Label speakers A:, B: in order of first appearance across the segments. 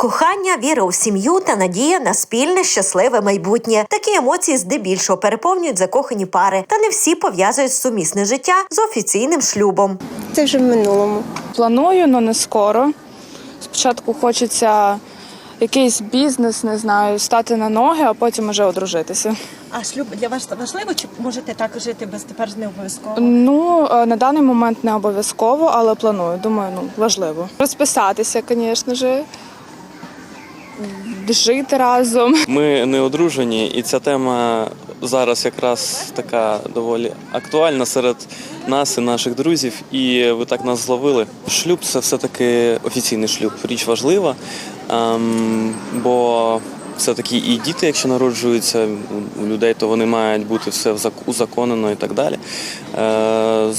A: Кохання, віра у сім'ю та надія на спільне щасливе майбутнє. Такі емоції здебільшого переповнюють закохані пари, та не всі пов'язують сумісне життя з офіційним шлюбом.
B: Це вже в минулому.
C: Планую, але не скоро. Спочатку хочеться якийсь бізнес, не знаю, стати на ноги, а потім уже одружитися.
D: А шлюб для вас важливо, чи можете так жити без тепер не обов'язково?
C: Ну, е, на даний момент не обов'язково, але планую. Думаю, ну важливо. Розписатися, звісно ж. Жити разом.
E: Ми не одружені, і ця тема зараз якраз така доволі актуальна серед нас і наших друзів. І ви так нас зловили. Шлюб це все-таки офіційний шлюб. Річ важлива, ем, бо все-таки і діти, якщо народжуються у- людей, то вони мають бути все зак- узаконено і так далі. Е,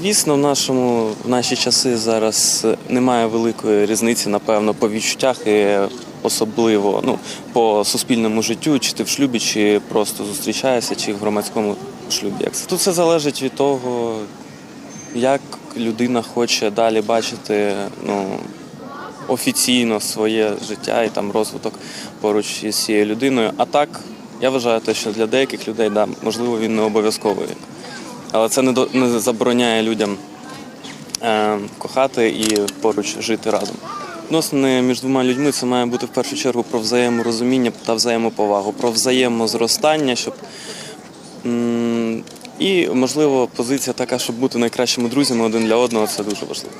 E: звісно, в нашому в наші часи зараз немає великої різниці, напевно, по відчуттях і особливо ну, по суспільному життю, чи ти в шлюбі, чи просто зустрічаєшся, чи в громадському шлюбі. Тут все залежить від того, як людина хоче далі бачити ну, офіційно своє життя і там розвиток поруч із цією людиною. А так, я вважаю, те, що для деяких людей, да, можливо, він не обов'язковий. Але це не, до, не забороняє людям е, кохати і поруч жити разом. Відносини між двома людьми це має бути в першу чергу про взаєморозуміння та взаємоповагу, про взаємозростання, щоб і, можливо, позиція така, щоб бути найкращими друзями один для одного, це дуже важливо.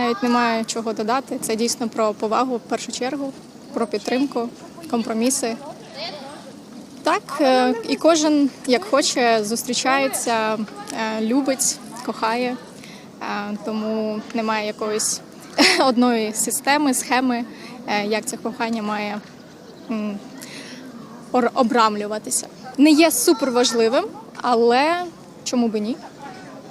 F: Навіть немає чого додати. Це дійсно про повагу в першу чергу, про підтримку, компроміси. Так, е, і кожен як хоче, зустрічається, е, любить, кохає. Е, Тому немає якоїсь одної системи, схеми, як це кохання має обрамлюватися. Не є суперважливим, але чому би ні?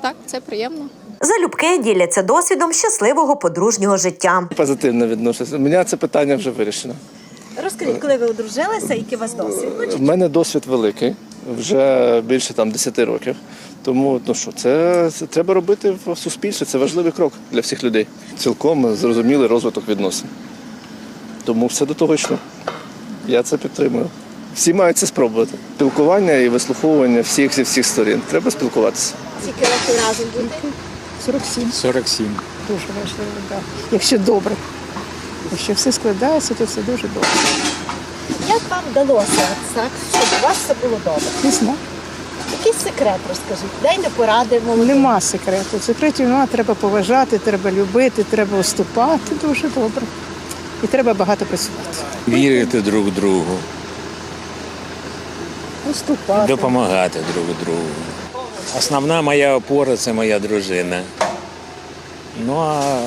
F: Так, це приємно.
A: Залюбки діляться досвідом щасливого подружнього життя.
G: Позитивно відношуся. У мене це питання вже вирішено.
D: Розкажіть, коли ви одружилися, який у вас досвід?
G: У мене досвід великий, вже більше там 10 років. Тому ну що, це, це треба робити в суспільстві. Це важливий крок для всіх людей. Цілком зрозумілий розвиток відносин. Тому все до того йшло. Я це підтримую. Всі мають це спробувати. Спілкування і вислуховування всіх зі всіх сторін. Треба спілкуватися.
D: Скільки років разом будете?
H: 47.
I: 47.
H: Дуже важливо, так. Якщо добре. Якщо все складається, то це дуже добре.
D: Як вам вдалося так, щоб у вас все було добре?
H: Не знаю.
D: Який секрет розкажіть? Дайте поради молодим.
H: Нема секрету. Секретів нема, треба поважати, треба любити, треба уступати. Дуже добре. І треба багато працювати.
I: Вірити друг другу,
H: Уступати.
I: допомагати друг другу. Основна моя опора це моя дружина. Ну а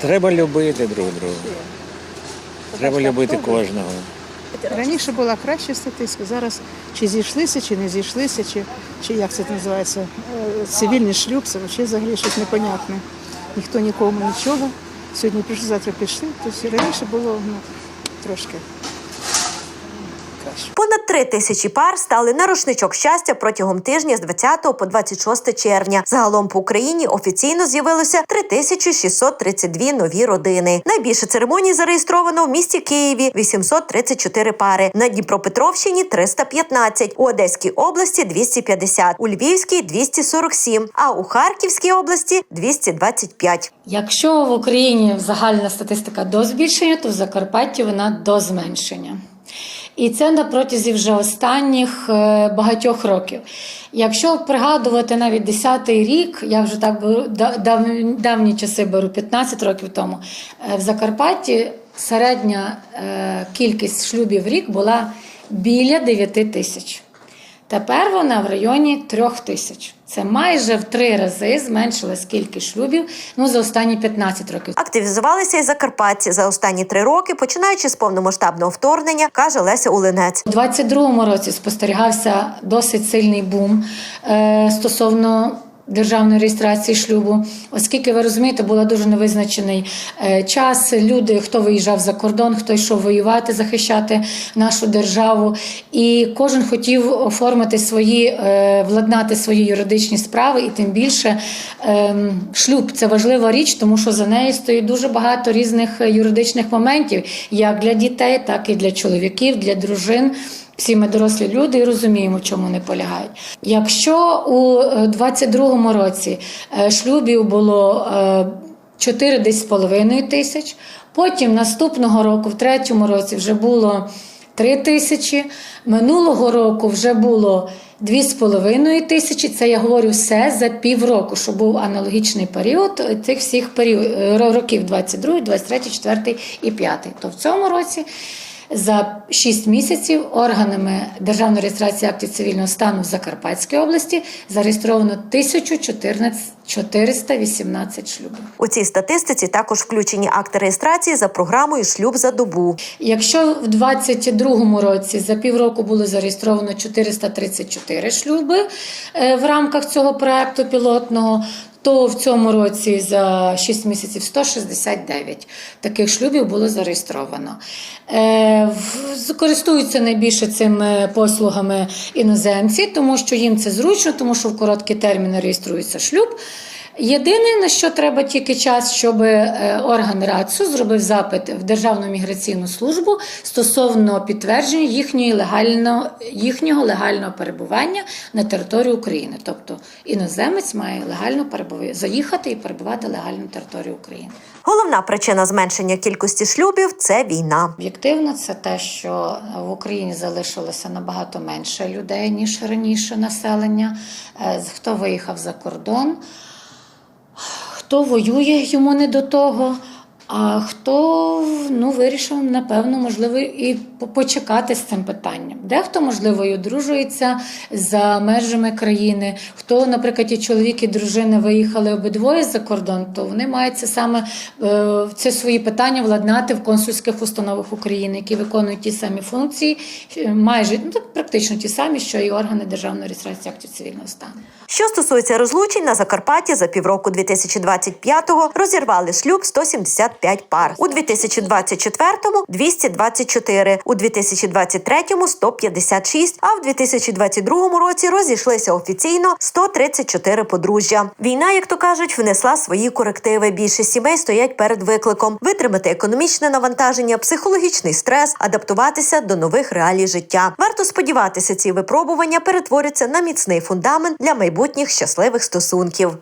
I: треба любити друг друга. Треба любити кожного.
H: Раніше була краща статистика. Зараз чи зійшлися, чи не зійшлися, чи, чи як це називається, е, цивільний шлюб, це взагалі щось непонятне. Ніхто нікому нічого. Сьогодні прийшли, завтра пішли. Тобто раніше було ну, трошки.
A: Понад три тисячі пар стали на рушничок щастя протягом тижня з 20 по 26 червня. Загалом по Україні офіційно з'явилося 3632 нові родини. Найбільше церемоній зареєстровано в місті Києві 834 пари, на Дніпропетровщині 315, у Одеській області 250, у Львівській 247, а у Харківській області 225.
J: Якщо в Україні загальна статистика до збільшення, то в Закарпатті вона до зменшення. І це на протязі вже останніх е, багатьох років. Якщо пригадувати навіть 10-й рік, я вже так дав- давні часи беру 15 років тому, е, в Закарпатті середня е, кількість шлюбів в рік була біля 9 тисяч. Тепер вона в районі трьох тисяч. Це майже в три рази зменшилась кількість шлюбів ну, за останні 15 років.
A: Активізувалися і закарпатці за останні три роки, починаючи з повномасштабного вторгнення, каже Леся Улинець.
J: У 22-му році спостерігався досить сильний бум е, стосовно державної реєстрації шлюбу, оскільки ви розумієте, був дуже невизначений е, час. Люди, хто виїжджав за кордон, хто йшов воювати, захищати нашу державу, і кожен хотів оформити свої, е, владнати свої юридичні справи, і тим більше ем, шлюб це важлива річ, тому що за нею стоїть дуже багато різних юридичних моментів, як для дітей, так і для чоловіків, для дружин. Всі ми дорослі люди і розуміємо, чому вони полягають. Якщо у е, 22-му році е, шлюбів було е, 4 десь з половиною тисяч, потім наступного року, в третьому році, вже було 3 тисячі, минулого року вже було 2,5 тисячі. Це я говорю все за півроку, що був аналогічний період цих всіх період, е, років 22, 23, 4 і 5. То в цьому році за 6 місяців органами Державної реєстрації актів цивільного стану в Закарпатській області зареєстровано 1014 418 шлюбів.
A: У цій статистиці також включені акти реєстрації за програмою Шлюб за добу.
J: Якщо в 2022 році за півроку було зареєстровано 434 шлюби е, в рамках цього проекту пілотного, то в цьому році за 6 місяців 169 таких шлюбів було зареєстровано. Е, Користуються найбільше цими послугами іноземці, тому що їм це зручно, тому що в короткі терміни реєструється шлюб. Єдине, на що треба тільки час, щоб е, орган РАЦУ зробив запит в Державну міграційну службу стосовно підтвердження їхньої легального, їхнього легального перебування на території України. Тобто іноземець має легально перебувати, заїхати і перебувати легально на території України.
A: Головна причина зменшення кількості шлюбів це війна.
J: Об'єктивно, це те, що в Україні залишилося набагато менше людей, ніж раніше населення. Е, Хто виїхав за кордон, хто воює йому не до того. А хто ну, вирішив, напевно, можливо, і почекати з цим питанням. Дехто, можливо, і одружується за межами країни. Хто, наприклад, і чоловік і дружина виїхали обидвоє за кордон, то вони мають це саме е, це свої питання владнати в консульських установах України, які виконують ті самі функції, е, майже ну, практично ті самі, що і органи державної реєстрації актів цивільного стану.
A: Що стосується розлучень, на Закарпатті за півроку 2025-го розірвали шлюб 175 пар. У 2024-му – 224, у 2023-му – 156, а в 2022 році розійшлися офіційно 134 подружжя. Війна, як то кажуть, внесла свої корективи. Більше сімей стоять перед викликом витримати економічне навантаження, психологічний стрес, адаптуватися до нових реалій життя. Варто сподіватися, ці випробування перетворяться на міцний фундамент для майбутніх щасливих стосунків.